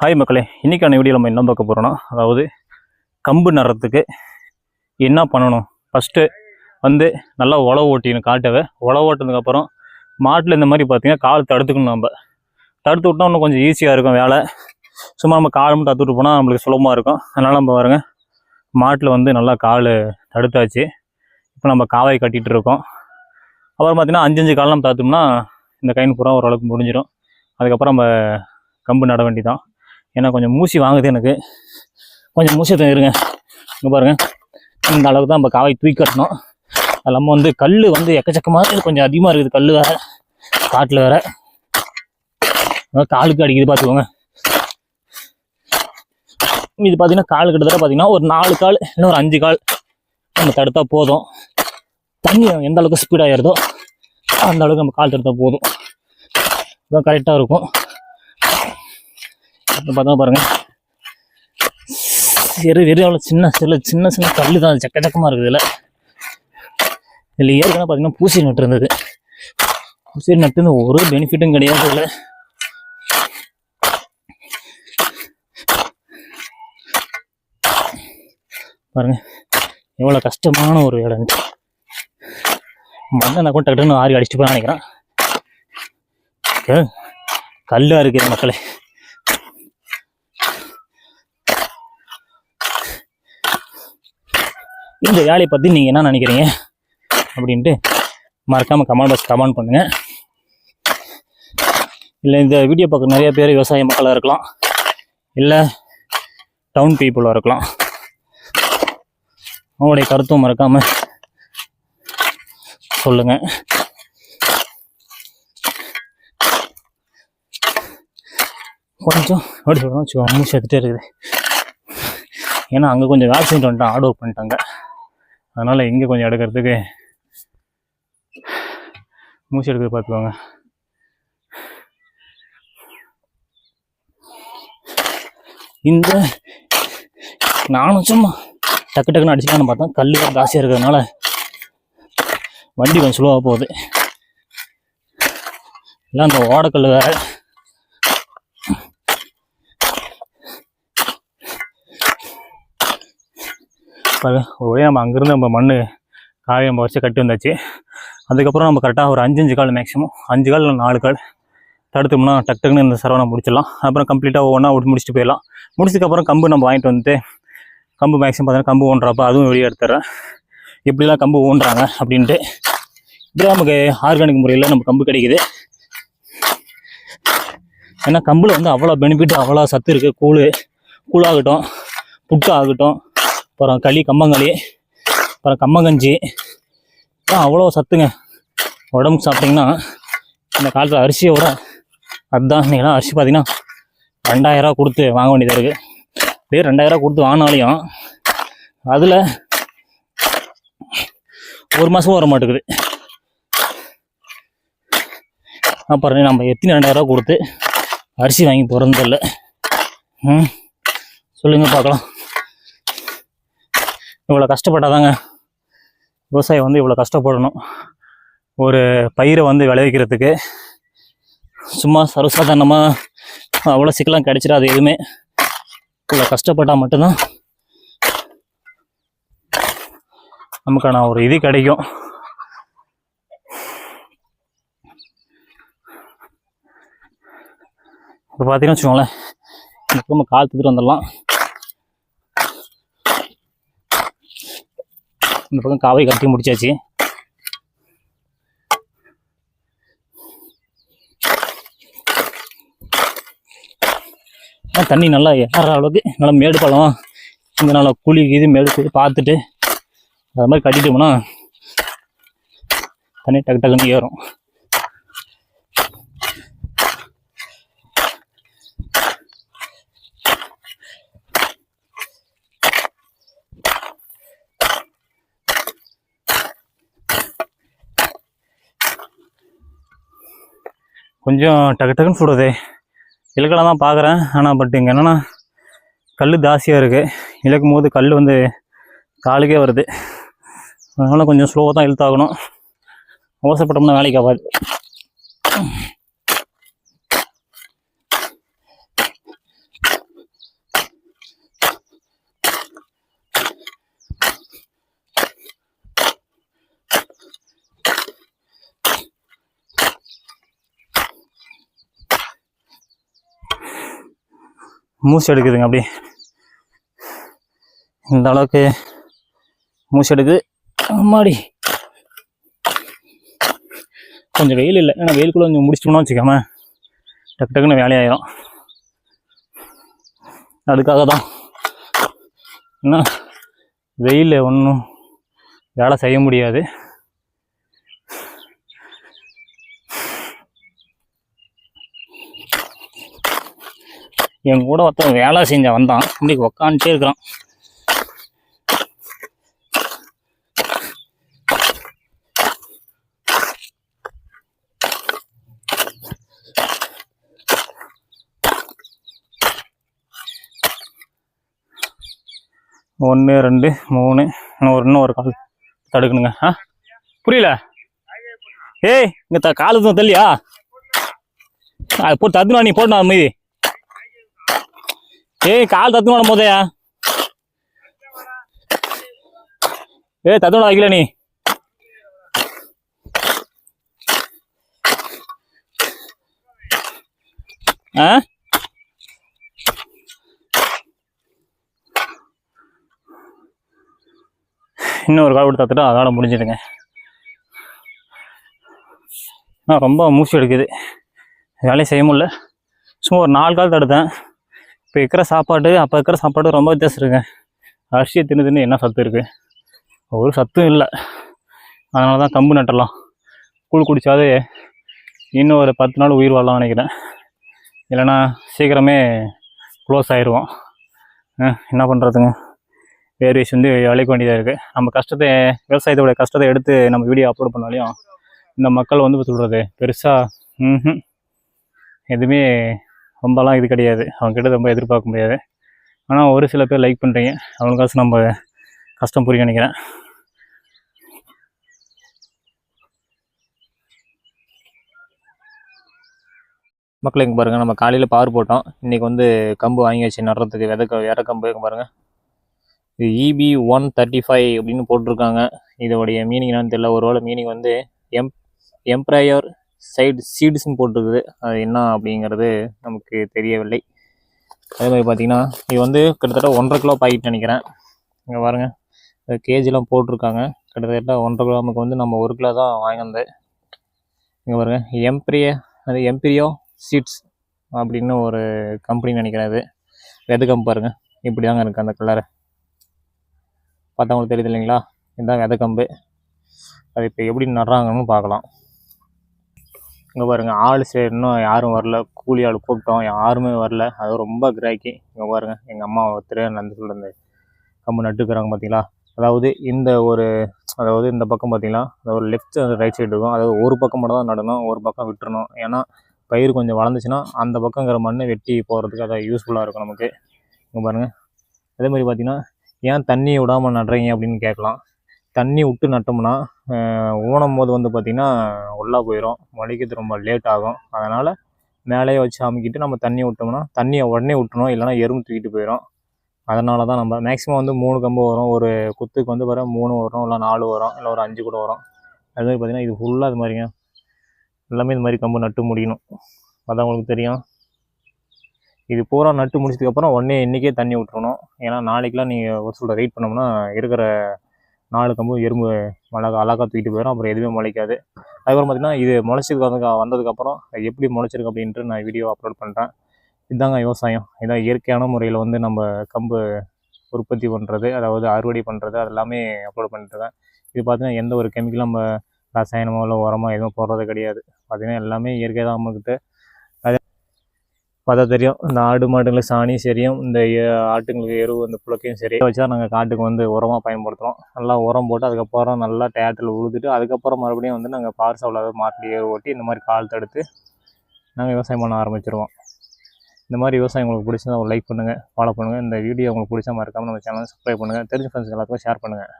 Hi மக்களே இன்றைக்கான video நம்ம என்ன பார்க்க போகிறோன்னா அதாவது கம்பு நடுறதுக்கு என்ன பண்ணணும்? ஃபஸ்ட்டு வந்து நல்லா உழவு ஓட்டின்னு காட்டவை உழவு ஓட்டினதுக்கப்புறம் மாட்டில் இந்த மாதிரி பார்த்தீங்கன்னா கால் தடுத்துக்கணும் நம்ம. தடுத்து விட்டோம் இன்னும் கொஞ்சம் ஈஸியாக இருக்கும் வேலை. சும்மா நம்ம கால் மட்டும் தடுத்து விட்டு போனால் நம்மளுக்கு சுலபமாக இருக்கும். அதனால் நம்ம பாருங்கள் மாட்டில் வந்து நல்லா கால் தடுத்தாச்சு. இப்போ நம்ம காவாய் கட்டிகிட்டு இருக்கோம். அப்புறம் பார்த்திங்கன்னா அஞ்சு அஞ்சு கால் நம்ம தடுத்தோம்னா இந்த கைன் பூரா ஓரளவுக்கு முடிஞ்சிடும். அதுக்கப்புறம் நம்ம கம்பு நட வேண்டிதான் ஏன்னா கொஞ்சம் மூசி வாங்குது எனக்கு. கொஞ்சம் மூசி இருங்க. இங்கே பாருங்க. இந்த அளவுக்கு தான் நம்ம காவை தூக்கி கட்டணும். அது இல்லாமல் வந்து கல் வந்து எக்கச்சக்கமாக கொஞ்சம் அதிகமாக இருக்குது. கல் வேற காட்டில் வேற. காலுக்கு அடிக்குது பார்த்துக்கோங்க இது பார்த்தீங்கன்னா கால் கிட்டத்தட்ட பார்த்தீங்கன்னா ஒரு நாலு கால் இல்லை ஒரு அஞ்சு கால் நம்ம தடுத்தா போதும். தண்ணி எந்த அளவுக்கு ஸ்பீடாகிடுதோ அந்த அளவுக்கு நம்ம கால் தடுத்தா போதும். இதான் கரெக்டாக இருக்கும். பார்த்தோம் பார்த்தா பாருங்க. சரி வெறும் அவ்வளோ சின்ன சில சின்ன சின்ன கல் தான் சக்க சக்கமாக இருக்குது இதில். இதில் ஏற்கனவே பார்த்தீங்கன்னா பூசி நட்டு இருந்தது. பூசி நட்டு ஒரு பெனிஃபிட்டும் கிடையாது இதில். பாருங்க. எவ்வளோ கஷ்டமான ஒரு வேலைன்ட்டு மண்ணை நான் கூட டக்குன்னு ஆறி அடிச்சுட்டு போய் நினைக்கிறேன். கல்லாக கல்லா இருக்குது மக்களே. இந்த வேலையை பற்றி நீங்கள் என்ன நினைக்கிறீங்க? அப்படின்ட்டு மறக்காமல் கமெண்ட் பாக்ஸ் கமெண்ட் பண்ணுங்கள் இல்லை இந்த வீடியோ பார்க்க நிறைய பேர் விவசாய மக்களாக இருக்கலாம். இல்லை டவுன் பீப்புளாக இருக்கலாம். அவங்களுடைய கருத்தும் மறக்காமல் சொல்லுங்கள் கொஞ்சம் அப்படி சொல்லணும் வச்சுக்கோங்க மூச்சு எடுத்துகிட்டே இருக்குது. ஏன்னா அங்கே கொஞ்சம் வேக்சின் வந்துட்டான் ஆர்டர் ஒர்க் பண்ணிட்டாங்க. அதனால் இங்கே கொஞ்சம் எடுக்கிறதுக்கு மூச்சு எடுக்கிறது பார்த்துக்கோங்க இந்த நானும் சும்மா டக்கு டக்குன்னு அடிச்சுக்கலான்னு பார்த்தா கல் ஜாஸ்தியாக இருக்கிறதுனால வண்டி கொஞ்சம் ஸ்லோவாக போகுது. இல்லை அந்த ஓடக்கல் வேறு பாரு, ஒரு வழியாக நம்ம அங்கேருந்து நம்ம மண் காய நம்ம வச்சு கட்டி வந்தாச்சு. அதுக்கப்புறம் நம்ம கரெக்டாக ஒரு அஞ்சு அஞ்சு கால் மேக்ஸிமம் அஞ்சு கால் இல்லை நாலு கால். தடுத்தோம்னா டக்கு டக்குன்னு இந்த சரவணை முடிச்சிடலாம். அப்புறம் கம்ப்ளீட்டாக ஒவ்வொன்றா விட்டு முடிச்சுட்டு போயிடலாம். முடிச்சதுக்கப்புறம் கம்பு நம்ம வாங்கிட்டு வந்துட்டு கம்பு மேக்ஸிமம் பார்த்தீங்கன்னா கம்பு ஊன்றப்ப அதுவும் வெளியே எடுத்துறேன் இப்படிலாம் கம்பு ஓன்றாங்க அப்படின்ட்டு. இப்படி நமக்கு ஆர்கானிக் முறையில் நம்ம கம்பு கிடைக்குது. ஏன்னா கம்பில் வந்து அவ்வளோ பெனிஃபிட் அவ்வளோ சத்து இருக்குது கூழ் கூழாகட்டும் புட்டு ஆகட்டும் அப்புறம் களி கம்பங்களி அப்புறம் கம்மங்கஞ்சி. இதான் அவ்வளோ சத்துங்க. உடம்புக்கு சாப்பிட்டிங்கன்னா இந்த காலத்தில் அரிசியை விட அதுதான் இன்றைக்கெல்லாம் அரிசி பார்த்தீங்கன்னா ரெண்டாயிரரூவா கொடுத்து வாங்க வேண்டியதாக இருக்குது அப்படியே ரெண்டாயிரரூவா கொடுத்து வாங்கினாலையும் அதில் ஒரு மாதமும் வர மாட்டேங்குது. அப்புறம் நம்ம எத்தனை ரெண்டாயிரரூவா கொடுத்து அரிசி வாங்கி பிறந்ததில்ல ம். சொல்லுங்கள் பார்க்கலாம். இவ்வளோ கஷ்டப்பட்டாதாங்க விவசாயம் வந்து இவ்வளோ கஷ்டப்படணும். ஒரு பயிரை வந்து விளைவிக்கிறதுக்கு சும்மா சர்வசாதாரணமாக அவ்வளோ சிக்கலாம் கிடைச்சிடாது எதுவுமே. இவ்வளோ கஷ்டப்பட்டால் மட்டும்தான் நமக்கான ஒரு இது கிடைக்கும். இப்போ பார்த்தீங்கன்னு வச்சுக்கோங்களேன் நம்ம கால் தூக்கிட்டு வந்துடலாம். இந்த பக்கம் காவை கட்டி முடிச்சாச்சு. தண்ணி நல்லா ஏற அளவுக்கு நல்லா மேடு பழம் இங்கே நல்லா குழி இது மேடு குழி பார்த்துட்டு அது மாதிரி கட்டிட்டோம்னா தண்ணி டக்கு டக்குன்னு ஏறும். கொஞ்சம் டக்கு டக்குன்னு சுடுது. இலக்கெல்லாம் தான் பார்க்குறேன். ஆனால் பட் இங்கே என்னென்னா கல் ஜாஸ்தியாக இருக்குது இழக்கும் போது கல் வந்து காலுக்கே வருது. அதனால் கொஞ்சம் ஸ்லோவாக தான் இழுத்தாகணும். அவசரப்பட்டோம்னா வேலைக்கு ஆகாது. மூச்சு எடுக்குதுங்க அப்படி இந்த அளவுக்கு மூச்சு எடுக்குது. அம்மாடி. கொஞ்சம் வெயில் இல்லை. ஏன்னா வெயிலுக்குள்ளே கொஞ்சம் முடிச்சிட்டோம்னா வச்சுக்காம. டக்கு டக்குன்னு வேலையாயிரும் அதுக்காக தான். என்ன வெயிலில் ஒன்றும் வேலை செய்ய முடியாது. என் கூட ஒருத்தன் வேலை செஞ்ச வந்தான். இன்னைக்கு உக்காந்துட்டே இருக்கிறான். ஒன்று ரெண்டு மூணு. இன்னும் ஒரு இன்னும் ஒரு கால் தடுக்கணுங்க. ஆ? புரியல? ஏய் இங்கே த காலு தான் தள்ளியா? அது போட்டு தத்துனா நீ? போடணும் அது மீதி. ஏய் கால் தத்துனா போதையா ஏய் தத்துனா வைக்கல நீ. ஆ? இன்னும் ஒரு கால் கொடுத்து தத்துட்டா அதோட முடிஞ்சிடுங்க. ரொம்ப மூச்சு எடுக்குது. வேலையை செய்ய முடியல. சும்மா ஒரு நாலு கால் தடுத்தேன் இப்போ இருக்கிற சாப்பாடு அப்போ இருக்கிற சாப்பாடு ரொம்ப வித்தியாசம் இருக்குங்க அரிசியை தின்னு தின்னு என்ன சத்து இருக்குது ஒரு சத்தும் இல்லை. அதனால தான் கம்பு நட்டலாம். கூழ் குடித்தாவே இன்னும் ஒரு பத்து நாள் உயிர் வாழலாம் நினைக்கிறேன். இல்லைன்னா சீக்கிரமே க்ளோஸ் ஆயிடுவோம் என்ன பண்ணுறதுங்க வேரியேஷன் வந்து அழைக்க வேண்டியதாக இருக்குது நம்ம கஷ்டத்தை விவசாயத்தோட கஷ்டத்தை எடுத்து நம்ம வீடியோ அப்லோட் பண்ணாலையும் இந்த மக்கள் வந்து சொல்கிறது பெருசாக ம் எதுவுமே ரொம்பலாம் இது கிடையாது. அவங்ககிட்ட ரொம்ப எதிர்பார்க்க முடியாது. ஆனால் ஒரு சில பேர் லைக் பண்ணுறீங்க அவங்களுக்காச்சும் நம்ம கஷ்டம் புரிய நினைக்கிறேன். மக்கள் இங்கே பாருங்கள் நம்ம காலையில் பார் போட்டோம். இன்றைக்கி வந்து கம்பு வாங்கி வச்சு நடுறதுக்கு விதை க- வேற கம்பு இங்கே பாருங்கள் இது இபி ஒன் தேர்ட்டி ஃபைவ் அப்படின்னு போட்டிருக்காங்க. இதோடைய மீனிங் என்னன்னு தெரியல. ஒருவேளை மீனிங் வந்து எம் எம்ப்ராயர் சைடு சீட்ஸும் போட்டிருக்குது. அது என்ன அப்படிங்கிறது நமக்கு தெரியவில்லை. அதே மாதிரி பார்த்தீங்கன்னா இது வந்து கிட்டத்தட்ட ஒன்றரை கிலோ பாக்கெட் நினைக்கிறேன். இங்கே பாருங்கள் கேஜிலாம் போட்டிருக்காங்க. கிட்டத்தட்ட ஒன்றரை கிலோமுக்கு வந்து நம்ம ஒரு கிலோ தான் வாங்கினது இங்கே பாருங்கள் எம்பிரிய அது எம்பிரியோ சீட்ஸ் அப்படின்னு ஒரு கம்பெனி நினைக்கிறேன் இது வெது பாருங்கள் இப்படி தாங்க இருக்குது அந்த கலரு பார்த்தா உங்களுக்கு தெரியுது இல்லைங்களா? இதுதான் விதை அது இப்போ எப்படி நடுறாங்கன்னு பார்க்கலாம். இங்கே பாருங்கள் ஆள் சரி இன்னும் யாரும் வரல. கூலி ஆள் கூப்பிட்டோம். யாருமே வரல. அது ரொம்ப கிராக்கி. இங்கே பாருங்கள் எங்கள் அம்மா ஒருத்தர் நடந்து சொல்லிருந்து கம்பு நட்டுக்கிறாங்க பார்த்தீங்களா அதாவது இந்த ஒரு அதாவது இந்த பக்கம் பார்த்தீங்களா அதாவது லெஃப்ட் ரைட் சைடு இருக்கும். அதாவது ஒரு பக்கம் மட்டும் தான் நடணும். ஒரு பக்கம் விட்டுறணும். ஏன்னா பயிர் கொஞ்சம் வளர்ந்துச்சுன்னா அந்த பக்கங்கிற மண்ணை வெட்டி போகிறதுக்கு அதை யூஸ்ஃபுல்லாக இருக்கும் நமக்கு. இங்கே பாருங்கள் அதே மாதிரி பார்த்தீங்கன்னா ஏன் தண்ணி விடாமல் நடுறீங்க அப்படின்னு கேட்கலாம். தண்ணி விட்டு நட்டோம்னா ஊனம் ஊனும் போது வந்து பார்த்திங்கன்னா உள்ளா போயிடும் முளைக்கிறது ரொம்ப லேட் ஆகும். அதனால் மேலேயே வச்சு அமுக்கிட்டு நம்ம தண்ணி விட்டோம்னா தண்ணியை உடனே விட்டுணும் இல்லைன்னா எறும்பு தூக்கிட்டு போயிடும் அதனால தான் நம்ம மேக்ஸிமம் வந்து மூணு கம்பு வரும். ஒரு குத்துக்கு வந்து பாரு மூணு வரும். இல்லை நாலு வரும். இல்லை ஒரு அஞ்சு கூட வரும். அது மாதிரி பார்த்திங்கன்னா இது ஃபுல்லாக இது மாதிரிங்க. எல்லாமே இது மாதிரி கம்பு நட்டு முடிக்கணும். அதான் உங்களுக்கு தெரியும். இது பூரா நட்டு முடிச்சதுக்கப்புறம் உடனே இன்றைக்கே தண்ணி விட்டுறணும். ஏன்னா நாளைக்கெலாம் நீங்கள் ஒரு சொல்கிற வெயிட் பண்ணோம்னா இருக்கிற நாலு கம்பு எறும்பு மிளகா அழகா தூக்கிட்டு போயிடும் அப்புறம் எதுவுமே முளைக்காது. அதுக்கப்புறம் பார்த்திங்கன்னா இது முளைச்சதுக்கு வந்து வந்ததுக்கப்புறம் எப்படி முளைச்சிருக்கு அப்படின்ட்டு நான் வீடியோ அப்லோட் பண்ணுறேன் இதுதாங்க விவசாயம். இதான் இயற்கையான முறையில் வந்து நம்ம கம்பு உற்பத்தி பண்ணுறது அதாவது அறுவடை பண்ணுறது அது எல்லாமே அப்லோட் பண்ணிட்டுருக்கேன் இது பார்த்திங்கன்னா எந்த ஒரு கெமிக்கலும் நம்ம ரசாயனமோ இல்லை உரமோ எதுவும் போடுறது கிடையாது. பார்த்திங்கன்னா எல்லாமே இயற்கை தான் நம்மக்கிட்ட பார்த்தா தெரியும். இந்த ஆடு மாடுங்களுக்கு சாணியும் சரியும் இந்த ஆட்டுங்களுக்கு எருவு இந்த புழக்கையும் சரி. வச்சு தான் நாங்கள் காட்டுக்கு வந்து உரமாக பயன்படுத்துகிறோம் நல்லா உரம் போட்டு அதுக்கப்புறம் நல்லா டேட்டில் உழுதுட்டு அதுக்கப்புறம் மறுபடியும் வந்து நாங்கள் பார்சல் அதாவது மாட்டில் ஏறு ஓட்டி இந்த மாதிரி கால் தடுத்து நாங்கள் விவசாயம் பண்ண ஆரம்பிச்சிருவோம். இந்த மாதிரி விவசாயம் உங்களுக்கு பிடிச்சதா ஒரு லைக் பண்ணுங்கள் ஃபாலோ பண்ணுங்கள் இந்த வீடியோ உங்களுக்கு பிடிச்சா மறக்காமல் நம்ம சேனலை சப்ஸ்கிரைப் பண்ணுங்கள் தெரிஞ்ச ஃப்ரெண்ட்ஸ் எல்லாத்துக்கும் ஷேர் பண்ணுங்கள்